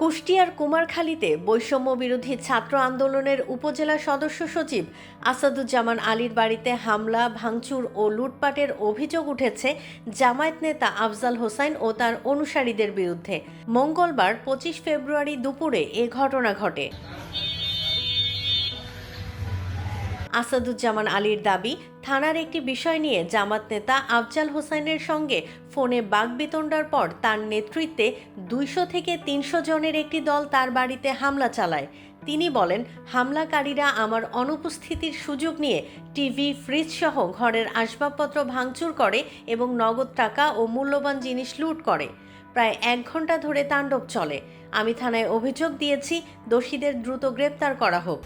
কুষ্টিয়ার কুমারখালীতে বৈষম্য বিরোধী ছাত্র আন্দোলনের উপজেলা সদস্য সচিব আসাদুজ্জামান আলীর বাড়িতে হামলা, ভাঙচুর ও লুটপাটের অভিযোগ উঠেছে জামায়াত নেতা আফজাল হোসাইন ও তার অনুসারীদের বিরুদ্ধে। মঙ্গলবার পঁচিশ ফেব্রুয়ারি দুপুরে এ ঘটনা ঘটে। আসাদুজ্জামান আলীর দাবি, থানার একটি বিষয় নিয়ে জামাত নেতা আফজাল হোসেনের সঙ্গে ফোনে বাগবিতণ্ডার পর তার নেতৃত্বে দুইশো থেকে তিনশো জনের একটি দল তার বাড়িতে হামলা চালায়। তিনি বলেন, হামলাকারীরা আমার অনুপস্থিতির সুযোগ নিয়ে টিভি, ফ্রিজ সহ ঘরের আসবাবপত্র ভাঙচুর করে এবং নগদ টাকা ও মূল্যবান জিনিস লুট করে। প্রায় এক ঘণ্টা ধরে তাণ্ডব চলে। আমি থানায় অভিযোগ দিয়েছি, দোষীদের দ্রুত গ্রেপ্তার করা হোক।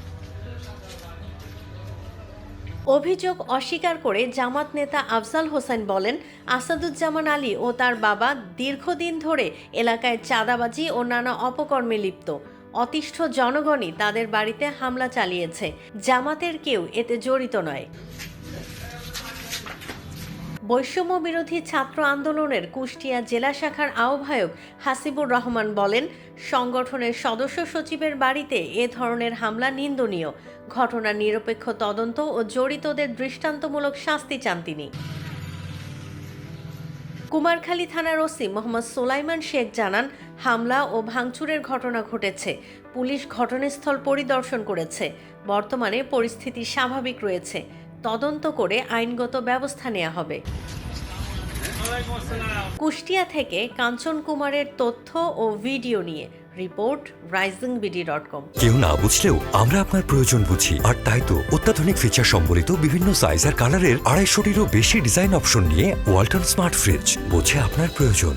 অভিযোগ অস্বীকার করে জামাত নেতা আফজাল হোসেন বলেন, আসাদুজ্জামান আলী ও তার বাবা দীর্ঘদিন ধরে এলাকায় চাঁদাবাজি ও নানা অপকর্মে লিপ্ত। অতিষ্ঠ জনগণই তাদের বাড়িতে হামলা চালিয়েছে। জামাতের কেউ এতে জড়িত নয়। বৈষম্য বিরোধী ছাত্র আন্দোলনের কুষ্টিয়া জেলা শাখার আহ্বায়ক হাসিবুর রহমান বলেন, সংগঠনের সদস্য সচিবের বাড়িতে এ ধরনের হামলা নিন্দনীয়। ঘটনার নিরপেক্ষ তদন্ত ও জড়িতদের দৃষ্টান্তমূলক শাস্তি চান তিনি। কুমারখালী থানার ওসি মোহাম্মদ সোলাইমান শেখ জানান, হামলা ও ভাঙচুরের ঘটনা ঘটেছে। পুলিশ ঘটনাস্থল পরিদর্শন করেছে। বর্তমানে পরিস্থিতি স্বাভাবিক রয়েছে। তদন্ত করে আইনগত ব্যবস্থা নেওয়া হবে। কুষ্টিয়া থেকে কাঞ্চন কুমারের তথ্য ও ভিডিও নিয়ে report rising BD dot com. কেউ না বুঝলেও আমরা আপনার প্রয়োজন বুঝি। আর তাই তো অত্যাধুনিক ফিচার সম্বলিত বিভিন্ন সাইজ আর কালারের আড়াইশোটিরও বেশি ডিজাইন অপশন নিয়ে ওয়ালটন স্মার্ট ফ্রিজ বোঝে আপনার প্রয়োজন।